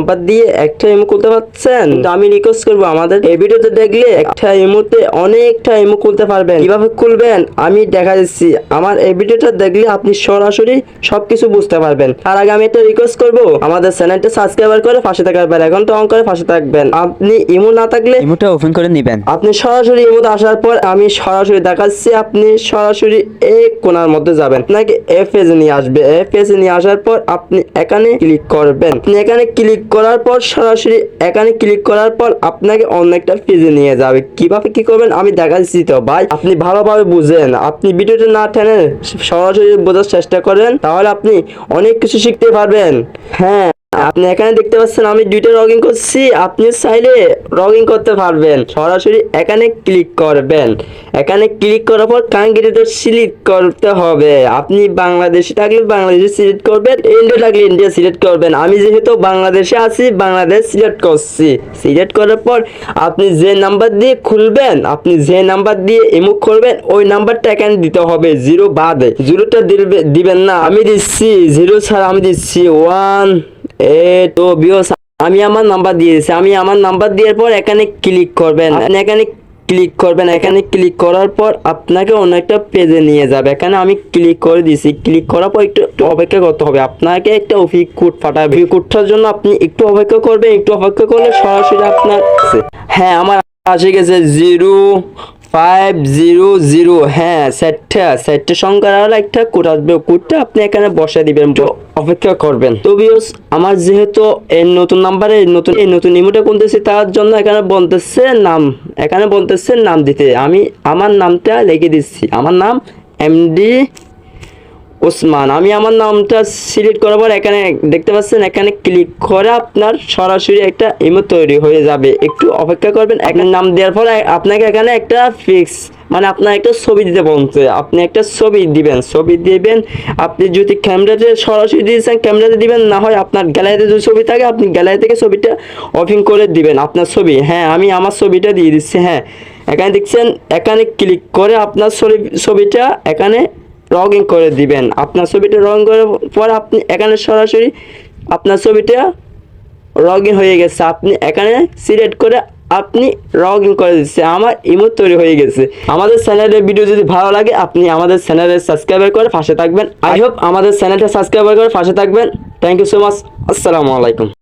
Number দিয়ে একটা imo খুলতে পারছেন? তো আমি রিকোয়েস্ট করব আমাদের এই ভিডিওতে দেখলে একটা ইমোতে অনেকটা ইমো খুলতে পারবেন। কীভাবে খুলবেন? আমি দেখা দিচ্ছি। আমার এই ভিডিওটা দেখলে আপনি সরাসরি সবকিছু বুঝতে পারবেন। তার আগে আমি একটা রিকোয়েস্ট করব। আমাদের চ্যানেলটা সাবস্ক্রাইবার করে পাশে থাকার বেল এখন তো অন করে পাশে থাকবেন। আপনি ইমো না থাকলে ইমোটা ওপেন করে নেবেন। আপনি সরাসরি ইমোতে আসার পর আমি সরাসরি দেখাচ্ছি আপনি সরাসরি এই কোণার মধ্যে যাবেন। আপনাকে এ পেজে নিয়ে আসবে। এ পেজে নিয়ে আসার পর আপনি এখানে ক্লিক করবেন। আপনি এখানে ক্লিক করার পর সরাসরি এখানে ক্লিক করার পর আপনাকে অন্য একটা পেজে নিয়ে যাবে। কীভাবে কি করবেন আমি দেখাচ্ছি তো ভাই। আপনি ভালোভাবে বুঝেন। আপনি ভিডিওটা না টেনে সরাসরি বোঝার চেষ্টা করেন, তাহলে আপনি অনেক কিছু শিখতে পারবেন। হ্যাঁ। আপনি এখানে দেখতে পাচ্ছেন আমি দুইটা লগ ইন করছি। আপনি চাইলে লগ ইন করতে পারবেন। সরাসরি এখানে ক্লিক করবেন। এখানে ক্লিক করার পর কাঙ্ক্ষিত সিলেক্ট করতে হবে। আপনি বাংলাদেশে থাকলে বাংলাদেশে সিলেক্ট করবেন ইন্ডিয়া থাকলে ইন্ডিয়া সিলেক্ট করবেন। আমি যেহেতু বাংলাদেশে আছি, বাংলাদেশ সিলেক্ট করছি। সিলেক্ট করার পর আপনি যে নাম্বার দিয়ে খুলবেন, আপনি যে নাম্বার দিয়ে ইমুক করবেন, ওই নাম্বারটা এখানে দিতে হবে। জিরো বাদে। জিরোটা দিবে- দিবেন না। আমি দিচ্ছি। জিরো ছাড়া আমি দিচ্ছি। ওয়ান এ তো বিয়স আমি আমার নাম্বার দিয়ে দিচ্ছি আমি আমার নাম্বার দেওয়ার পর এখানে ক্লিক করবেন। এখানে ক্লিক করবেন। এখানে ক্লিক করার পর আপনাকে অন্য একটা পেজে নিয়ে যাবে। এখানে আমি ক্লিক করে দিছি। ক্লিক করার পর একটু অপেক্ষা করতে হবে। আপনাকে একটা অফি কোড এই কোডটার জন্য আপনি একটু অপেক্ষা করবেন। একটু অপেক্ষা করলে সরাসরি আপনার হ্যাঁ আমার আসে গেছে জিরো ফাইভ জিরো জিরো হ্যাঁ সেটটা সেটটা সংখ্যার আর একটা কোড আসবে। কোডটা আপনি এখানে বসে দিবেন। অপেক্ষা করবেন। তো আমার যেহেতু এই নতুন নাম্বারে নতুন, এই নতুন ইমোটা কোনতেছি তার জন্য এখানে বলতেছে নাম। এখানে বলতেছে নাম দিতে। আমি আমার নামটা লিখে দিচ্ছি। আমার নাম এমডি ওসমান, আমি আমার নামটা সিলেক্ট করার পর এখানে দেখতে পাচ্ছেন, এখানে ক্লিক করে আপনার সরাসরি একটা ইমো তৈরি হয়ে যাবে। একটু অপেক্ষা করবেন, এখানে নাম দেওয়ার পর আপনাকে এখানে একটা ফিক্স মানে আপনার একটা ছবি দিতে বলছে। আপনি একটা ছবি দিবেন ছবি দিবেন, আপনি যদি ক্যামেরাতে সরাসরি দিয়েছেন, ক্যামেরাতে দিবেন, না হয় আপনার গ্যালারিতে যদি ছবি থাকে, আপনি গ্যালারি থেকে ছবিটা অফিং করে দিবেন আপনার ছবি। হ্যাঁ আমি আমার ছবিটা দিয়ে দিচ্ছি হ্যাঁ। এখানে দেখছেন, এখানে ক্লিক করে আপনার ছবি- ছবিটা এখানে ইন করে দিবেন। আপনার ছবিটা রং করার পর আপনি এখানে সরাসরি আপনার ছবিটা ইন হয়ে গেছে। আপনি এখানে সিলেক্ট করে আপনি লগ ইন করে দিচ্ছে আমার ইমোট তৈরি হয়ে গেছে। আমাদের চ্যানেলের ভিডিও যদি ভালো লাগে, আপনি আমাদের চ্যানেলে সাবস্ক্রাইবার করে পাশে থাকবেন। আই হোপ আমাদের চ্যানেলটা সাবস্ক্রাইবার করে পাশে থাকবেন। থ্যাংক ইউ সো মাচ আসসালামু আলাইকুম